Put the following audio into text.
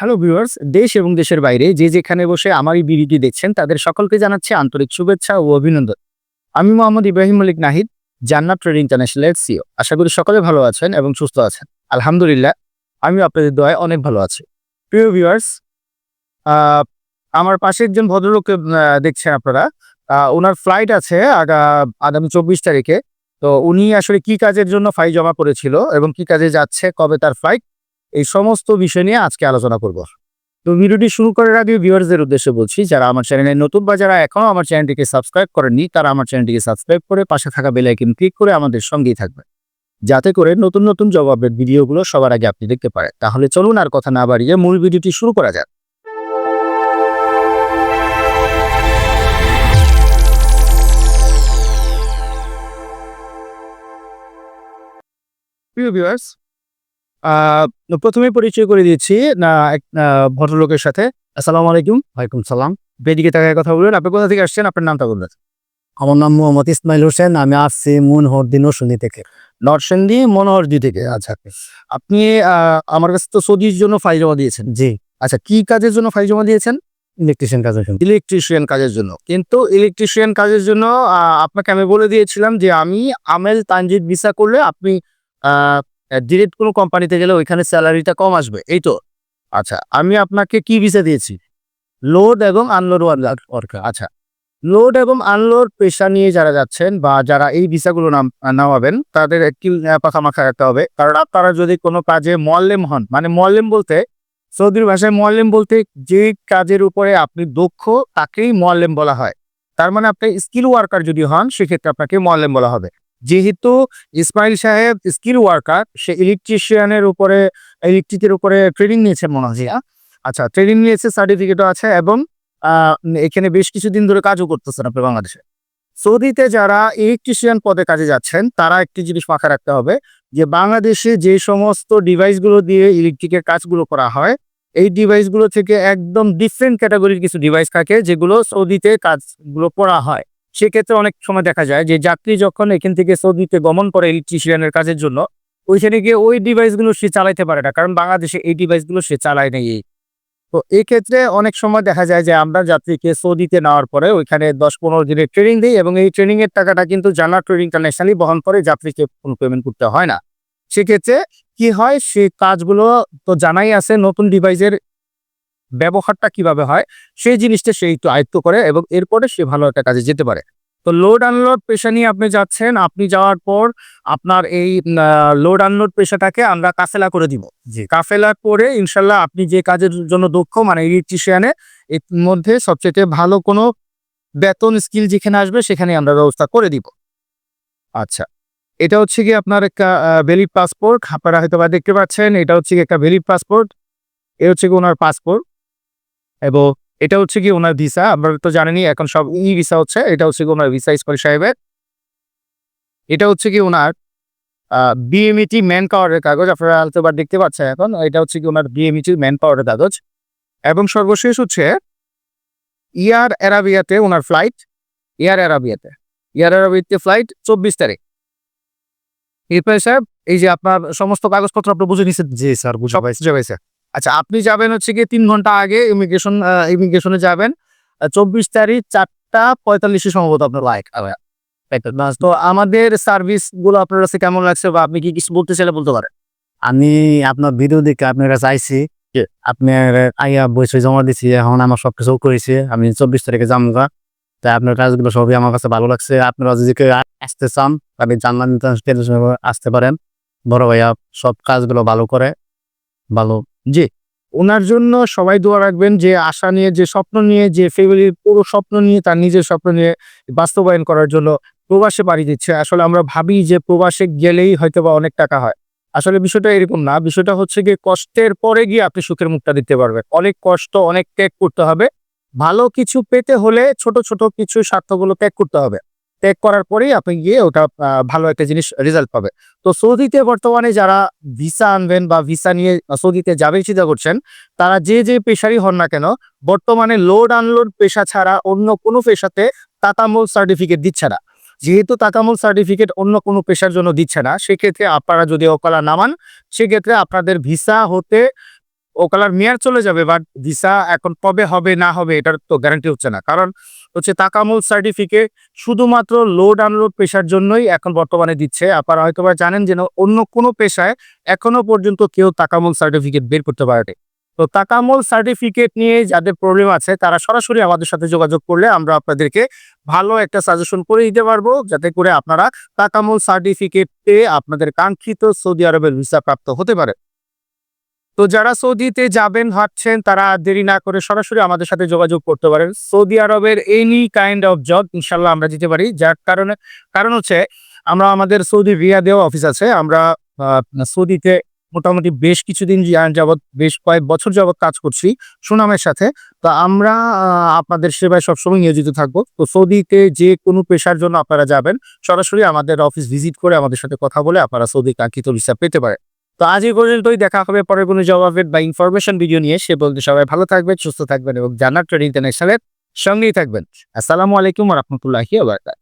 Hello viewers দেশ এবং দেশের বাইরে যে যেখানে বসে আমার এই ভিডিওটি দেখছেন, তাদের সকলকে জানাচ্ছি আন্তরিক শুভেচ্ছা ও অভিনন্দন। আমি মোহাম্মদ ইব্রাহিম মালিক নাহিদ, জান্নাত ট্রেড ইন্টারন্যাশনালের সিও আশা করি সকলে ভালো আছেন এবং সুস্থ আছেন। আলহামদুলিল্লাহ আমি আপনাদের দয়ায় অনেক ভালো আছি। প্রিয় ভিউয়ার্স আমার পাশে একজন ভদ্রলোককে দেখছেন আপনারা। ওনার ফ্লাইট আছে আগা- আগামী চব্বিশ তারিখে। তো উনি আসলে কি কাজের জন্য ফাইল জমা করেছিল এবং কি কাজে যাচ্ছে, কবে তার ফ্লাইট এই সমস্ত বিষয় নিয়ে আজকে আলোচনা করব। তো ভিডিওটি শুরু করার আগে ভিউয়ার্সদের উদ্দেশ্যে বলছি, যারা আমার চ্যানেলে নতুন বা যারা এখনও আমার চ্যানেলটিকে সাবস্ক্রাইব করেননি, তারা আমার চ্যানেলটিকে সাবস্ক্রাইব করে পাশে থাকা বেল আইকন ক্লিক করে আমাদের সঙ্গেই থাকবে যাতে করে নতুন নতুন জবাবের ভিডিওগুলো সবার আগে আপনি দেখতে পারেন। তাহলে চলুন আর কথা না বাড়িয়ে মূল ভিডিওটি শুরু করা যাক। প্রিয় ভিউয়ার্স প্রথমে পরিচয় করে দিয়েছি না এক ভদ্রলোকের সাথে। আসসালামু আলাইকুম। ওয়ালাইকুম সালাম। বেদিকে তাকায় কথা বলবেন। আপনি কোথা থেকে আসছেন? আপনার নামটা বলবেন। আমার নাম মোহাম্মদ ইসমাইল হোসেন। আমি আসছি মুন হরদিন শুনি থেকে। নরসেন্দি মনোহরদি থেকে। আচ্ছা। আপনি আমার কাছে তো সৌদির জন্য ফাইল জমা দিয়েছেন। জি। আচ্ছা কি কাজের জন্য ফাইল জমা দিয়েছেন? ইলেকট্রিশিয়ান কাজ শুনি ইলেকট্রিশিয়ান কাজের জন্য। কিন্তু ইলেকট্রিশিয়ান কাজের জন্য আপনাকে আমি বলে দিয়েছিলাম যে আমি আমেল তানজিদ ভিসা করলে আপনি ডিরেক্ট কোনো কোম্পানিতে গেলে ওইখানে স্যালারিটা কম আসবে, এই তো? আচ্ছা আমি আপনাকে কি ভিসা দিয়েছি? লোড এবং আনলোড ওয়ার্কার আচ্ছা। লোড এবং আনলোড পেশা নিয়ে যারা যাচ্ছেন বা যারা এই ভিসাগুলো নাম, নামাবেন, তাদের একটি পাখামাখা রাখতে হবে। কারণ আপনারা যদি কোনো কাজে মোয়াল্লেম হন মানে মোয়াল্লেম বলতে, সৌদির ভাষায় মোয়াল্লেম বলতে যে কাজের উপরে আপনি দক্ষ, তাকেই মোয়াল্লেম বলা হয়। তার মানে আপনি স্কিল ওয়ার্কার যদি হন, সেক্ষেত্রে আপনাকে মোয়াল্লেম বলা হবে। যেহেতু ইসমাইল সাহেব স্কিল ওয়ার্কার সে ইলেকট্রিশিয়ানের উপরে ইলেকট্রিকের উপরে ট্রেনিং নিয়েছে মনে হয় হ্যাঁ? আচ্ছা ট্রেনিং নিয়েছে সার্টিফিকেটও আছে এবং এখানে বেশ কিছুদিন ধরে কাজও করতেছেন আপনি বাংলাদেশে সৌদিতে যারা ইলেকট্রিশিয়ান পদে কাজে যাচ্ছেন, তারা একটি জিনিস মাথায় রাখতে হবে যে বাংলাদেশে যে সমস্ত ডিভাইসগুলো দিয়ে ইলেকট্রিকের কাজগুলো করা হয়, এই ডিভাইসগুলো থেকে একদম ডিফারেন্ট ক্যাটাগরির কিছু ডিভাইস থাকে যেগুলো সৌদিতে কাজগুলো করা হয় সেক্ষেত্রে অনেক সময় দেখা যায় যে যাত্রী যখন এখান থেকে সৌদিতে গমন করে ইলেকট্রিশিয়ানের কাজের জন্য, ওইখানে গিয়ে ওই ডিভাইসগুলো সে চালাইতে পারে না, কারণ বাংলাদেশে এই ডিভাইসগুলো সে চালায় নেই। তো এই ক্ষেত্রে অনেক সময় দেখা যায় যে আমরা যাত্রীকে সৌদিতে নেওয়ার পরে ওইখানে দশ পনেরো দিনের ট্রেনিং দিই এবং এই ট্রেনিং এর টাকাটা কিন্তু জানা ট্রেনিং ইন্টারন্যাশনালি বহন করে যাত্রীকে কোনো পেমেন্ট করতে হয় না। সেক্ষেত্রে কি হয়, সে কাজগুলো তো জানাই আছে নতুন ডিভাইসের ব্যবহারটা কীভাবে হয় সেই জিনিসটা সে একটু আয়ত্ত করে এবং এরপরে সে ভালো একটা কাজে যেতে পারে। তো লোড আনলোড পেশা নিয়ে আপনি যাচ্ছেন আপনি যাওয়ার পর আপনার এই লোড আনলোড পেশাটাকে আমরা কাফেলা করে দিব। জি। কাফেলা করে ইনশাল্লাহ আপনি যে কাজের জন্য দক্ষ মানে ইলেকট্রিশিয়ানে এর মধ্যে সবচেয়ে ভালো কোনো বেতন স্কিল যেখানে আসবে সেখানে আমরা ব্যবস্থা করে দিব। আচ্ছা এটা হচ্ছে কি আপনার একটা ভ্যালিড পাসপোর্ট আপনারা হয়তো বা দেখতে পাচ্ছেন এটা হচ্ছে কি একটা ভ্যালিড পাসপোর্ট এ হচ্ছে কি ওনার পাসপোর্ট এবং এটা হচ্ছে কি ওনার ভিসা আপনারা তো জানেনই এখন সব ই ভিসা হচ্ছে এটা হচ্ছে কি ওনার ভিসা ইসমাইল সাহেবের। এটা হচ্ছে কি ওনার বিএমইটি ম্যান পাওয়ারের কাগজ আপনারা আলতোবার দেখতে পাচ্ছেন এখন এটা হচ্ছে কি ওনার বিএমইটি ম্যান পাওয়ারের কাগজ। এবং সর্বশেষ হচ্ছে ইয়ার অ্যারাবিয়াতে ওনার ফ্লাইট এয়ার অ্যারাবিয়াতে এয়ার অ্যারাবিয়াতে ফ্লাইট চব্বিশ তারিখ। এরপরে সাহেব এই যে আপনার সমস্ত কাগজপত্র আপনি বুঝে নিছেন? জি স্যার বুঝা সব পাইছি। বুঝে পাইছে আচ্ছা আপনি যাবেন হচ্ছে কি তিন ঘণ্টা আগে ইমিগ্রেশন ইমিগ্রেশনে যাবেন। চব্বিশ তারিখ চারটা পঁয়তাল্লিশে সম্ভবত আপনার লাইক তো আমাদের সার্ভিসগুলো আপনার কাছে কেমন লাগছে বা আপনি কি কিছু বলতে চাইলে বলতে পারেন? আমি আপনার ভিডিও দেখে আপনার কাছে আইছি। জি। আপনার আইয়া বসে জমা দিছি এখন আমার সব কিছু করেছে আমি চব্বিশ তারিখে যামগা। তাই আপনার কাজগুলো সবই আমার কাছে ভালো লাগছে। আপনারা যদি কেউ আসতে চান তাহলে জানলাম আসতে পারেন। বড় ভাইয়া সব কাজগুলো ভালো করে ভালো জি। ওনার জন্য সবাই দোয়া রাখবেন যে আশা নিয়ে, যে স্বপ্ন নিয়ে, যে ফ্যামিলির পুরো স্বপ্ন নিয়ে, তার নিজের স্বপ্ন নিয়ে বাস্তবায়ন করার জন্য প্রবাসে পাড়ি দিচ্ছে। আসলে আমরা ভাবি যে প্রবাসে গেলেই হয়তো বা অনেক টাকা হয়। আসলে বিষয়টা এরকম না। বিষয়টা হচ্ছে গিয়ে কষ্টের পরে গিয়ে আপনি সুখের মুখটা দিতে পারবেন। অনেক কষ্ট, অনেক ত্যাগ করতে হবে। ভালো কিছু পেতে হলে ছোট ছোট কিছু স্বার্থগুলো ত্যাগ করতে হবে। ত্যাগ করার পরেই আপনি গিয়ে ওটা ভালো একটা জিনিস রেজাল্ট পাবে। তো সৌদিতে বর্তমানে যারা ভিসা আনবেন বা ভিসা নিয়ে সৌদিতে যাবেন চিন্তা করছেন, তারা যে যে পেশারই হন না কেন, বর্তমানে লোড আনলোড পেশা ছাড়া অন্য কোনো পেশাতে তাতামুল সার্টিফিকেট দিচ্ছে না। যেহেতু তাতামুল সার্টিফিকেট অন্য কোনো পেশার জন্য দিচ্ছে না, সেক্ষেত্রে আপনারা যদি ওকালা নামান সেক্ষেত্রে আপনাদের ভিসা হতে ও কালার মেয়ার চলে যাবে বাট ভিসা এখন কবে হবে না হবে এটার তো গ্যারান্টি হচ্ছে না। কারণ হচ্ছে তাকামুল সার্টিফিকেট শুধুমাত্র লোড আনলোড পেশার জন্যই এখন বর্তমানে দিচ্ছে। আপনারা হয়তো বা জানেন যে না, অন্য কোনো পেশায় এখনও পর্যন্ত কেউ তাকামুল সার্টিফিকেট বের করতে পারেনি। তো তাকামুল সার্টিফিকেট নিয়ে যাদের প্রবলেম আছে তারা সরাসরি আমাদের সাথে যোগাযোগ করলে আমরা আপনাদেরকে ভালো একটা সাজেশন করে দিতে পারব যাতে করে আপনারা তাকামুল সার্টিফিকেট পেয়ে আপনাদের কাঙ্ক্ষিত সৌদি আরবের ভিসা প্রাপ্ত হতে পারে তো যারা সৌদিতে যাবেন ভাবছেন, তারা দেরি না করে সরাসরি আমাদের সাথে যোগাযোগ করতে পারেন। সৌদি আরবের এনি কাইন্ড অফ জব ইনশাল্লাহ আমরা দিতে পারি। যার কারণে, কারণ হচ্ছে, আমরা আমাদের সৌদি রিয়াদেও অফিস আছে। আমরা সৌদিতে মোটামুটি বেশ কিছুদিন যাবৎ, বেশ কয়েক বছর যাবৎ কাজ করছি সুনামের সাথে। তো আমরা আপনাদের সেবায় সবসময় নিয়োজিত থাকব। তো সৌদিতে যে কোনো পেশার জন্য আপনারা যাবেন, সরাসরি আমাদের অফিস ভিজিট করে আমাদের সাথে কথা বলে আপনারা সৌদি কাঙ্ক্ষিত ভিসা পেতে পারেন। তো আজ এই পর্যন্তই। দেখা হবে পরে কোনো জবাবের বা ইনফরমেশন ভিডিও নিয়ে। সে বলতে সবাই ভালো থাকবেন, সুস্থ থাকবেন এবং জানার ট্রেড ইন্টারন্যাশনালের সঙ্গেই থাকবেন। আসসালামু আলাইকুম রহমতুল্লাহি আবরকাত